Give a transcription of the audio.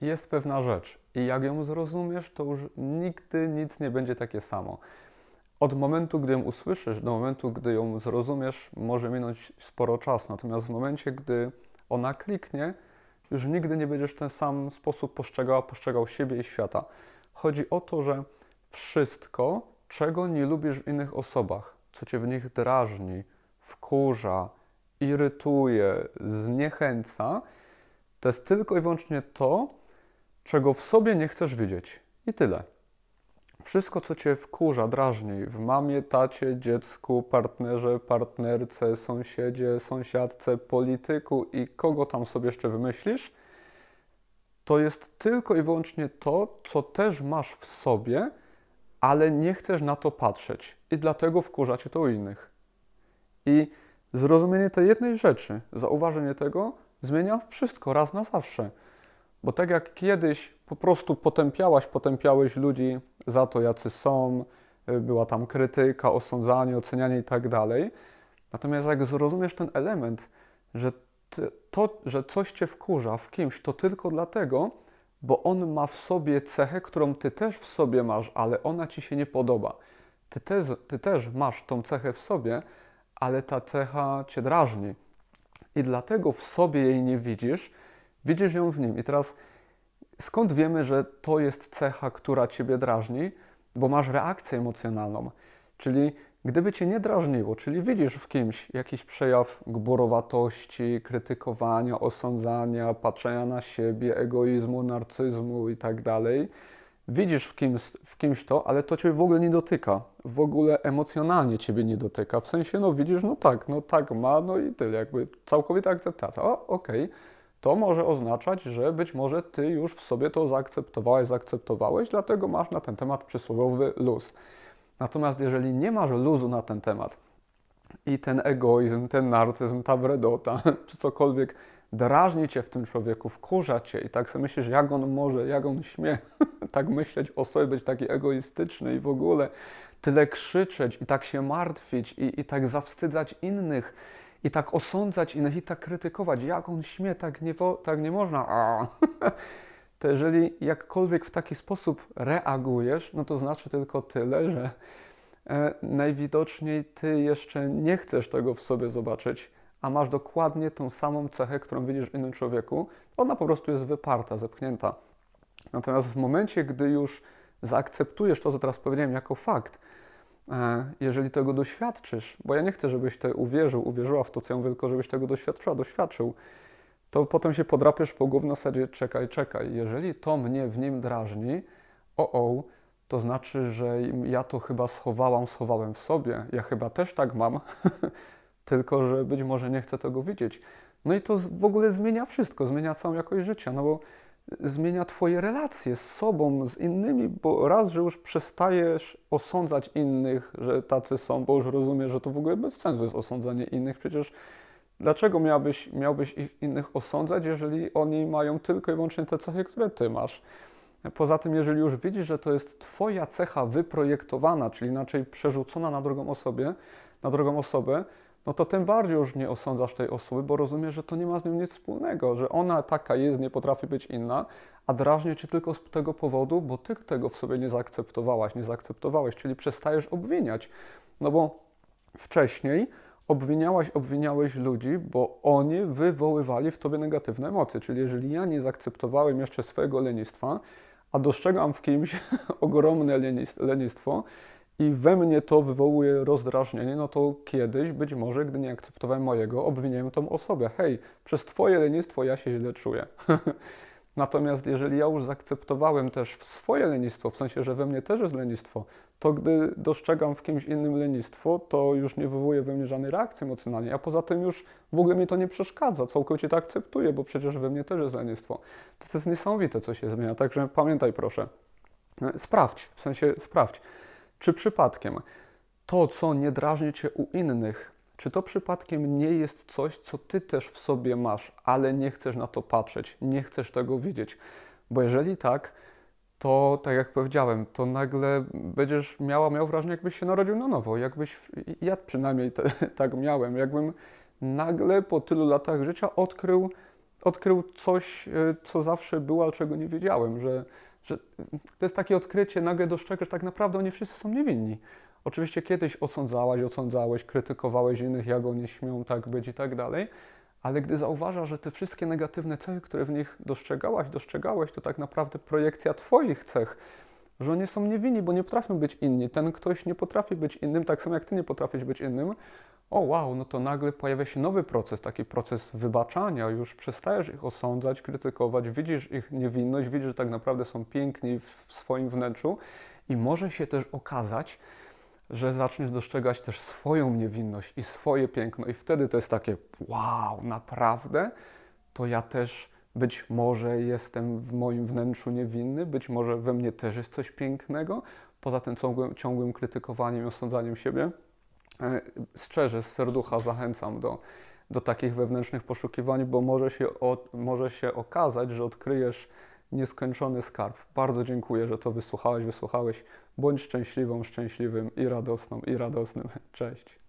jest pewna rzecz i jak ją zrozumiesz, to już nigdy nic nie będzie takie samo. Od momentu, gdy ją usłyszysz, do momentu, gdy ją zrozumiesz, może minąć sporo czasu. Natomiast w momencie, gdy ona kliknie, już nigdy nie będziesz w ten sam sposób postrzegał, postrzegał siebie i świata. Chodzi o to, że wszystko, czego nie lubisz w innych osobach, co cię w nich drażni, wkurza, irytuje, zniechęca, to jest tylko i wyłącznie to, czego w sobie nie chcesz widzieć. I tyle. Wszystko, co cię wkurza, drażni w mamie, tacie, dziecku, partnerze, partnerce, sąsiedzie, sąsiadce, polityku i kogo tam sobie jeszcze wymyślisz, to jest tylko i wyłącznie to, co też masz w sobie, ale nie chcesz na to patrzeć i dlatego wkurza cię to u innych. I zrozumienie tej jednej rzeczy, zauważenie tego, zmienia wszystko raz na zawsze. Bo tak jak kiedyś po prostu potępiałaś, potępiałeś ludzi za to, jacy są, y, była tam krytyka, osądzanie, ocenianie i tak dalej. Natomiast jak zrozumiesz ten element, że to, że coś cię wkurza w kimś, to tylko dlatego, bo on ma w sobie cechę, którą ty też w sobie masz, ale ona ci się nie podoba. Ty też, ty też masz tą cechę w sobie, ale ta cecha cię drażni. I dlatego w sobie jej nie widzisz, widzisz ją w nim. I teraz skąd wiemy, że to jest cecha, która ciebie drażni? Bo masz reakcję emocjonalną. Czyli gdyby cię nie drażniło, czyli widzisz w kimś jakiś przejaw gburowatości, krytykowania, osądzania, patrzenia na siebie, egoizmu, narcyzmu i tak dalej, widzisz w kimś, w kimś to, ale to ciebie w ogóle nie dotyka. W ogóle emocjonalnie ciebie nie dotyka. W sensie, no widzisz, no tak, no tak ma, no i tyle, jakby całkowita akceptacja. O, okej. To może oznaczać, że być może ty już w sobie to zaakceptowałeś, zaakceptowałeś, dlatego masz na ten temat przysłowiowy luz. Natomiast jeżeli nie masz luzu na ten temat i ten egoizm, ten narcyzm, ta wredota, czy cokolwiek drażni cię w tym człowieku, wkurza cię i tak sobie myślisz, jak on może, jak on śmie tak myśleć o sobie, być taki egoistyczny i w ogóle tyle krzyczeć i tak się martwić i, i tak zawstydzać innych i tak osądzać innych i tak krytykować, jak on śmie, tak nie, tak nie można. A. To jeżeli jakkolwiek w taki sposób reagujesz, no to znaczy tylko tyle, że e, najwidoczniej ty jeszcze nie chcesz tego w sobie zobaczyć, a masz dokładnie tą samą cechę, którą widzisz w innym człowieku, ona po prostu jest wyparta, zepchnięta. Natomiast w momencie, gdy już zaakceptujesz to, co teraz powiedziałem, jako fakt, jeżeli tego doświadczysz, bo ja nie chcę, żebyś ty uwierzył, uwierzyła w to, co ja mówię, tylko żebyś tego doświadczyła, doświadczył, to potem się podrapiesz po głowie na zasadzie czekaj, czekaj, jeżeli to mnie w nim drażni, o, o, to znaczy, że ja to chyba schowałam, schowałem w sobie, ja chyba też tak mam, tylko że być może nie chcę tego widzieć. No i to w ogóle zmienia wszystko, zmienia całą jakość życia, no bo zmienia Twoje relacje z sobą, z innymi, bo raz, że już przestajesz osądzać innych, że tacy są, bo już rozumiesz, że to w ogóle bez sensu jest osądzanie innych, przecież dlaczego miałbyś, miałbyś ich innych osądzać, jeżeli oni mają tylko i wyłącznie te cechy, które Ty masz? Poza tym, jeżeli już widzisz, że to jest Twoja cecha wyprojektowana, czyli inaczej przerzucona na drugą osobę, na drugą osobę, no to tym bardziej już nie osądzasz tej osoby, bo rozumiesz, że to nie ma z nią nic wspólnego, że ona taka jest, nie potrafi być inna, a drażni cię tylko z tego powodu, bo ty tego w sobie nie zaakceptowałaś, nie zaakceptowałeś, czyli przestajesz obwiniać. No bo wcześniej obwiniałaś, obwiniałeś ludzi, bo oni wywoływali w tobie negatywne emocje. Czyli jeżeli ja nie zaakceptowałem jeszcze swojego lenistwa, a dostrzegam w kimś ogromne lenistwo, i we mnie to wywołuje rozdrażnienie, no to kiedyś, być może, gdy nie akceptowałem mojego, obwiniałem tą osobę. Hej, przez Twoje lenistwo ja się źle czuję. Natomiast jeżeli ja już zaakceptowałem też swoje lenistwo, w sensie, że we mnie też jest lenistwo, to gdy dostrzegam w kimś innym lenistwo, to już nie wywołuje we mnie żadnej reakcji emocjonalnej, a poza tym już w ogóle mi to nie przeszkadza, całkowicie to akceptuję, bo przecież we mnie też jest lenistwo. To jest niesamowite, co się zmienia, także pamiętaj proszę, sprawdź, w sensie sprawdź. Czy przypadkiem to, co nie drażni cię u innych, czy to przypadkiem nie jest coś, co ty też w sobie masz, ale nie chcesz na to patrzeć, nie chcesz tego widzieć? Bo jeżeli tak, to tak jak powiedziałem, to nagle będziesz miała, miał wrażenie, jakbyś się narodził na nowo, jakbyś, ja przynajmniej te, tak miałem, jakbym nagle po tylu latach życia odkrył, odkrył coś, e, co zawsze było, ale czego nie wiedziałem, że, że to jest takie odkrycie, nagle dostrzegasz, że tak naprawdę oni wszyscy są niewinni. Oczywiście kiedyś osądzałaś, osądzałeś, krytykowałeś innych, jak oni śmią tak być i tak dalej, ale gdy zauważasz, że te wszystkie negatywne cechy, które w nich dostrzegałaś, dostrzegałeś, to tak naprawdę projekcja Twoich cech, że oni są niewinni, bo nie potrafią być inni. Ten ktoś nie potrafi być innym, tak samo jak Ty nie potrafisz być innym. O wow, no to nagle pojawia się nowy proces, taki proces wybaczania. Już przestajesz ich osądzać, krytykować, widzisz ich niewinność, widzisz, że tak naprawdę są piękni w swoim wnętrzu i może się też okazać, że zaczniesz dostrzegać też swoją niewinność i swoje piękno, i wtedy to jest takie wow, naprawdę? To ja też być może jestem w moim wnętrzu niewinny, być może we mnie też jest coś pięknego, poza tym ciągłym, ciągłym krytykowaniem i osądzaniem siebie. E, Szczerze, z serducha zachęcam do, do takich wewnętrznych poszukiwań, bo może się, o, może się okazać, że odkryjesz nieskończony skarb. Bardzo dziękuję, że to wysłuchałeś, wysłuchałeś. Bądź szczęśliwą, szczęśliwym i radosną, i radosnym. Cześć.